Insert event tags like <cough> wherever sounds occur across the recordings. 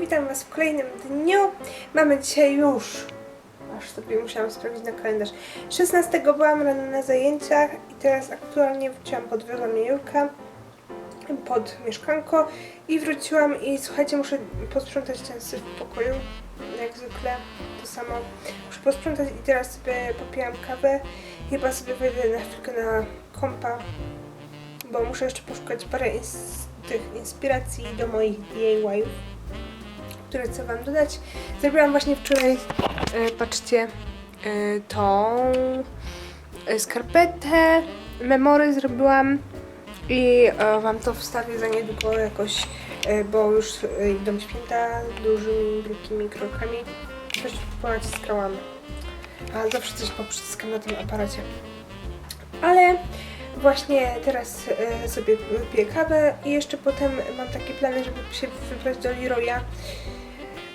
witam Was w kolejnym dniu. Mamy dzisiaj już, aż sobie musiałam sprawdzić na kalendarz, 16 byłam rano na zajęciach i teraz aktualnie wróciłam, podwiozła mnie Julka pod mieszkanko i wróciłam i słuchajcie, muszę posprzątać ten syf w pokoju, jak zwykle to samo. Muszę posprzątać i teraz sobie popijam kawę. Chyba sobie wejdę na chwilkę na kompa, bo muszę jeszcze poszukać parę ins- tych inspiracji do moich DIY-ów, które chcę Wam dodać. Zrobiłam właśnie wczoraj, e, patrzcie, e, tą e, skarpetę, memory zrobiłam i e, Wam to wstawię za niedługo jakoś, e, bo już e, idą święta dużymi, wielkimi krokami. Coś ponaciskałam, a zawsze coś poprzyciskam na tym aparacie. Ale właśnie teraz e, sobie piję kawę i jeszcze potem mam takie plany, żeby się wybrać do Leroya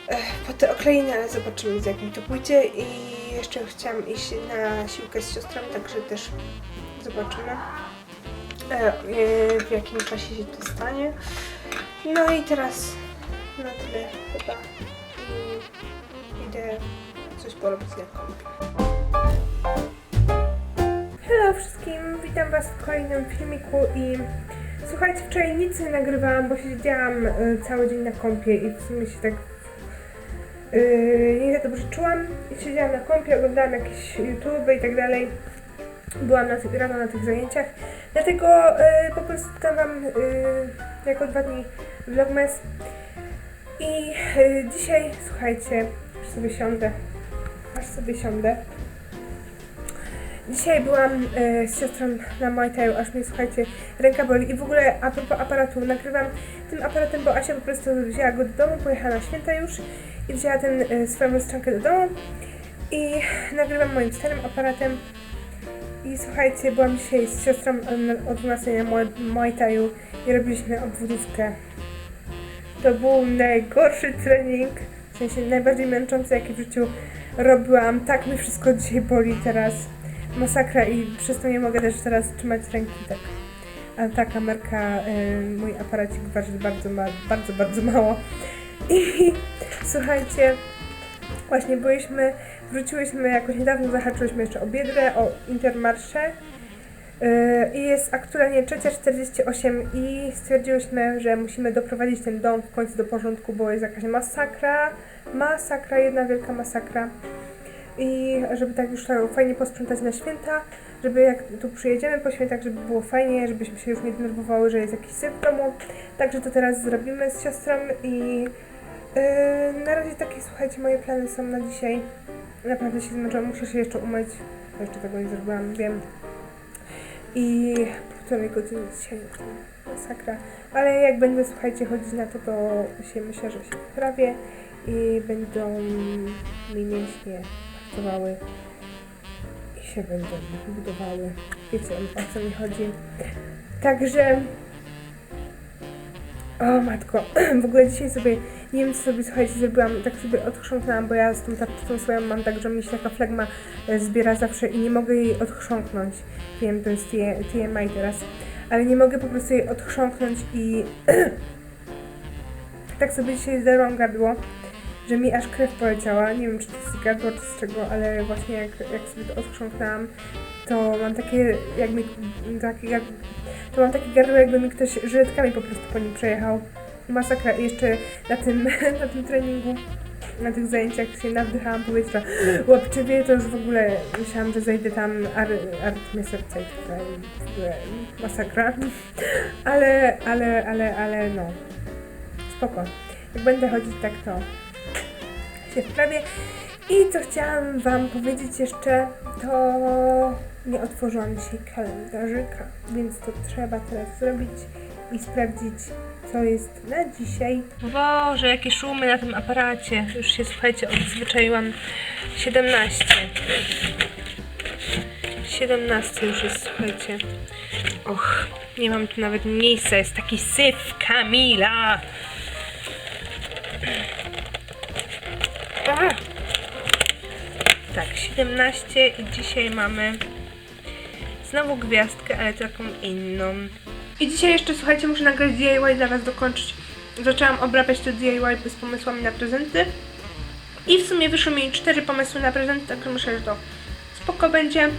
e, po te okleiny, ale zobaczymy z jakim to pójdzie i jeszcze chciałam iść na siłkę z siostrą, także też zobaczymy e, w jakim czasie się to stanie. No i teraz na tyle chyba i idę coś porobić na kompie. Wszystkim, witam Was w kolejnym filmiku i słuchajcie, wczoraj nic nie nagrywałam, bo siedziałam y, cały dzień na kompie i w sumie się tak y, nie za dobrze czułam. I siedziałam na kompie, oglądałam jakieś YouTube i tak dalej. Byłam na rano na tych zajęciach, dlatego po prostu dam Wam jako dwa dni vlogmas. I dzisiaj, słuchajcie, aż sobie siądę, aż sobie siądę. Dzisiaj byłam e, z siostrą na Muay Thai, aż mnie, słuchajcie, ręka boli. I w ogóle a propos aparatu, nagrywam tym aparatem, bo Asia po prostu wzięła go do domu, pojechała na święta już i wzięła ten e, swoją lustrzankę do domu i nagrywam moim starym aparatem. I słuchajcie, byłam dzisiaj z siostrą e, o 12 na Muay- i robiliśmy obwódówkę. To był najgorszy trening, w sensie najbardziej męczący, jaki w życiu robiłam. Tak mi wszystko dzisiaj boli teraz masakra i przez to nie mogę też teraz trzymać ręki tak. A ta kamerka, y, mój aparacik waży bardzo, ma, bardzo, bardzo mało. I <laughs> słuchajcie, właśnie byliśmy, wróciłyśmy jakoś niedawno, zahaczyłyśmy jeszcze o Biedrę, o Intermarché. y, I jest aktualnie 3.48 i stwierdziłyśmy, że musimy doprowadzić ten dom w końcu do porządku, bo jest jakaś masakra, masakra, jedna wielka masakra i żeby tak już fajnie posprzątać na święta, żeby jak tu przyjedziemy po świętach, żeby było fajnie, żebyśmy się już nie denerwowały, że jest jakiś syf w domu. Także to teraz zrobimy z siostrą i yy, na razie takie, słuchajcie, moje plany są na dzisiaj. Naprawdę się zmęczyłam, muszę się jeszcze umyć, bo jeszcze tego nie zrobiłam, wiem. I półtorej godziny dzisiaj już masakra. Ale jak będę, słuchajcie, chodzić na to, to się myślę, że się poprawię i będą mi mięśnie i się będą budowały. Wiecie o co mi chodzi. Także o matko, <clears throat> w ogóle dzisiaj sobie, nie wiem co sobie, słuchajcie, zrobiłam, tak sobie odchrząknęłam, bo ja z tą tarczą swoją mam tak, że mi się taka flegma e, zbiera zawsze i nie mogę jej odchrząknąć. Wiem, to jest TMI teraz, ale nie mogę po prostu jej odchrząknąć i <clears throat> tak sobie dzisiaj zdarłam gardło że mi aż krew poleciała. Nie wiem, czy to z gardła, czy z czego, ale właśnie jak, jak sobie to odchrząknęłam, to mam takie, jak mi, jak, to mam takie gardło, jakby mi ktoś żyletkami po prostu po nim przejechał. Masakra. I jeszcze na tym, <laughs> na tym treningu, na tych zajęciach się nawdychałam powietrza. Łapczywie to już w ogóle myślałam, że zejdę tam ar, arytmię serca i tutaj w ogóle masakra. <laughs> Ale, ale, ale, ale no. Spoko. Jak będę chodzić tak, to się wprawię. I co chciałam Wam powiedzieć jeszcze, to nie otworzyłam dzisiaj kalendarzyka, więc to trzeba teraz zrobić i sprawdzić, co jest na dzisiaj. Boże, jakie szumy na tym aparacie. Już się, słuchajcie, odzwyczaiłam. 17. 17 już jest, słuchajcie. Och, nie mam tu nawet miejsca, jest taki syf, Kamila. 17 i dzisiaj mamy znowu gwiazdkę, ale taką inną. I dzisiaj jeszcze, słuchajcie, muszę nagrać DIY dla Was dokończyć zaczęłam obrabiać te DIY z pomysłami na prezenty. I w sumie wyszły mi cztery pomysły na prezenty, także myślę, że to spoko będzie.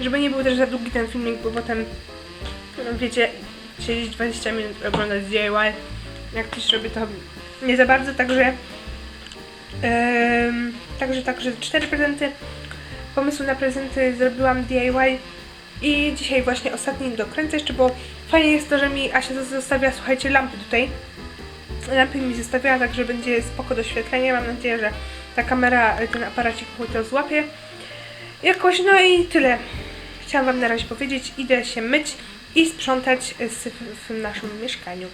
Żeby nie był też za długi ten filmik, bo potem, no wiecie, siedzieć 20 minut oglądać DIY. Jak ktoś robi to nie za bardzo, także także, także cztery prezenty. Pomysły na prezenty zrobiłam DIY i dzisiaj właśnie ostatni dokręcę jeszcze, bo fajnie jest to, że mi Asia zostawia, słuchajcie, lampy tutaj. Lampy mi zostawiała, także będzie spoko doświetlenie. Mam nadzieję, że ta kamera, ten aparacik to złapie. Jakoś, no i tyle. Chciałam Wam na razie powiedzieć. Idę się myć i sprzątać w naszym mieszkaniu.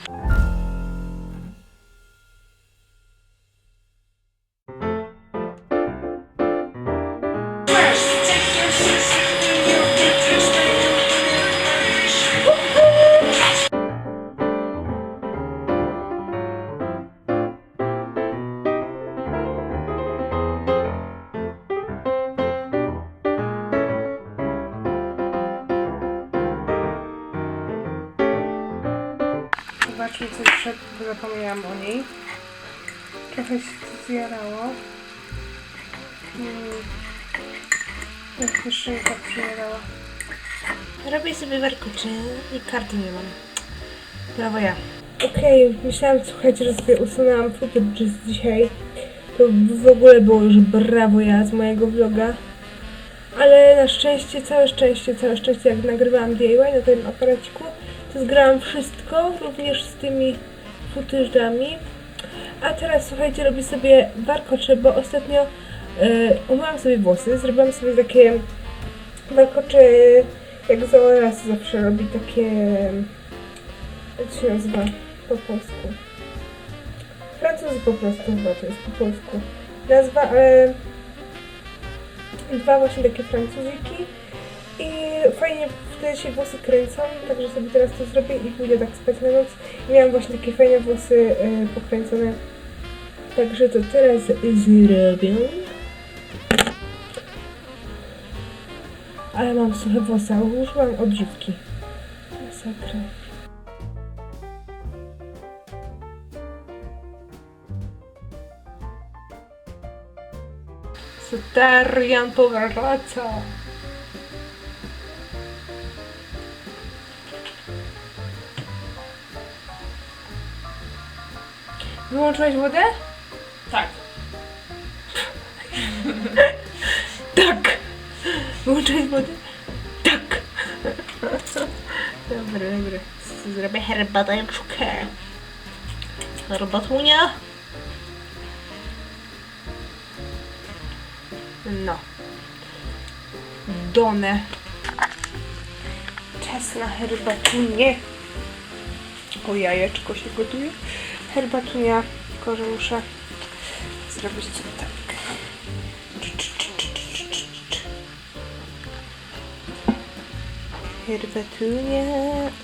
Zobaczmy, co jeszcze bo zapomniałam o niej. Trochę się to zjarało. Hmm. Jeszcze szynka przyjarała. Robię sobie warkocze i karty nie mam. Brawo ja. Okej, myślałam, słuchajcie, że sobie usunęłam footage z dzisiaj. To w ogóle było już brawo ja z mojego vloga. Ale na szczęście, całe szczęście, całe szczęście, jak nagrywałam DIY na tym aparaciku, zgrałam wszystko, również z tymi footage'ami. A teraz, słuchajcie, robię sobie warkocze, bo ostatnio yy, umyłam sobie włosy, zrobiłam sobie takie warkocze, jak Zoeras zawsze robi takie jak się nazywa po polsku? Francuzy po prostu chyba to jest po polsku. Nazwa, ale dwa właśnie takie francuziki fajnie wtedy się włosy kręcą, także sobie teraz to zrobię i pójdę tak spać na noc. I miałam właśnie takie fajne włosy y, pokręcone, także to teraz zrobię. Ale mam suche włosy, a użyłam odżywki. Masakra. Darian powraca. Wyłączyłeś wodę? Tak. <laughs> Tak. Wyłączyłeś wodę? Tak. Dobra, dobra. Zrobię herbateczkę. Herbatunia. No. Donę. Czas na herbatunię. O jajeczko się gotuje. Herbatunia, tylko że muszę zrobić to tak. Herbatunia,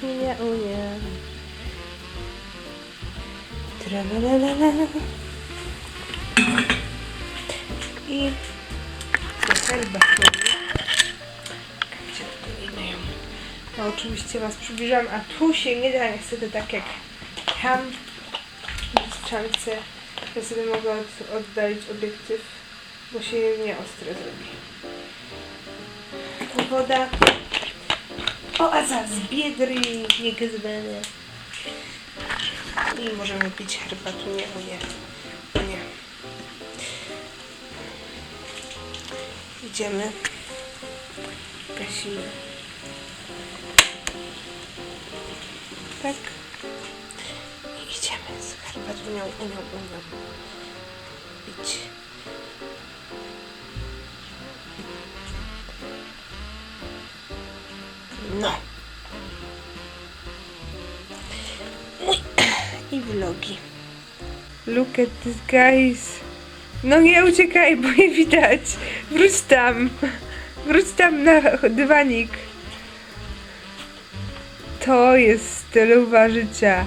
unia, unia. Tralalala. I ją? No oczywiście Was przybliżam, a tu się nie da niestety tak jak tam lustrzance. Ja sobie mogę od, oddalić obiektyw, bo się nieostre zrobi. To woda. Oaza z Biedry, niegazwane. I możemy pić herbatunię, o nie, o nie. Idziemy. Gasimy. Tak. Idziemy z herbatunią, unią, unią. Pić. No. Mój. <clears throat> I vlogi. Look at this guys. No nie uciekaj, bo nie widać. Wróć tam. Wróć tam na dywanik. To jest stylowa życia.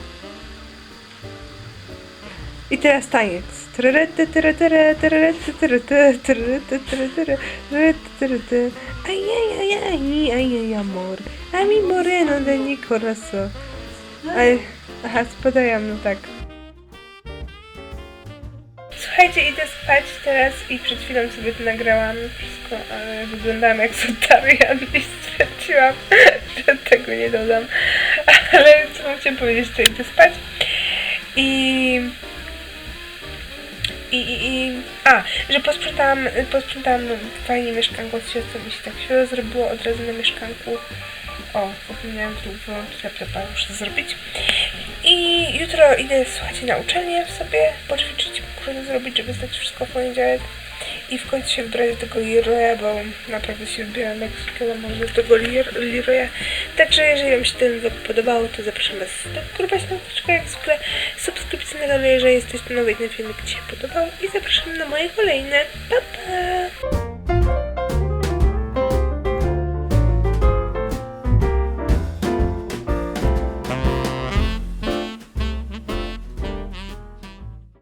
I teraz taniec. Ajajajaj, ajaj, amor. A mi moreno de mi corazón. Aj, aha, spadają, no tak. Słuchajcie, idę spać teraz i przed chwilą sobie to nagrałam wszystko, ale wyglądałam jak Sotarian i stwierdziłam, <laughs> że tego nie dodam. Ale co wam chciałam powiedzieć, to idę spać i... I, i. A, że posprzątałam, posprzątałam fajnie mieszkanko z siostrą i się tak się zrobiło od razu na mieszkanku. O, zapomniałam tu wyłączyć laptopa, muszę zrobić. I jutro idę, słuchajcie, na uczelnię sobie poćwiczyć, muszę to zrobić, żeby zdać wszystko w poniedziałek. I w końcu się wybrać do tego Leroya, bo naprawdę się wybieram jak wiadomo do tego Leroya. Także jeżeli Wam się ten vlog podobał, to zapraszam Was do grubać na jak zwykle, subskrypcji na dole, jeżeli jesteście nowi i ten filmik Ci się podobał. I zapraszam na moje kolejne. Pa, pa!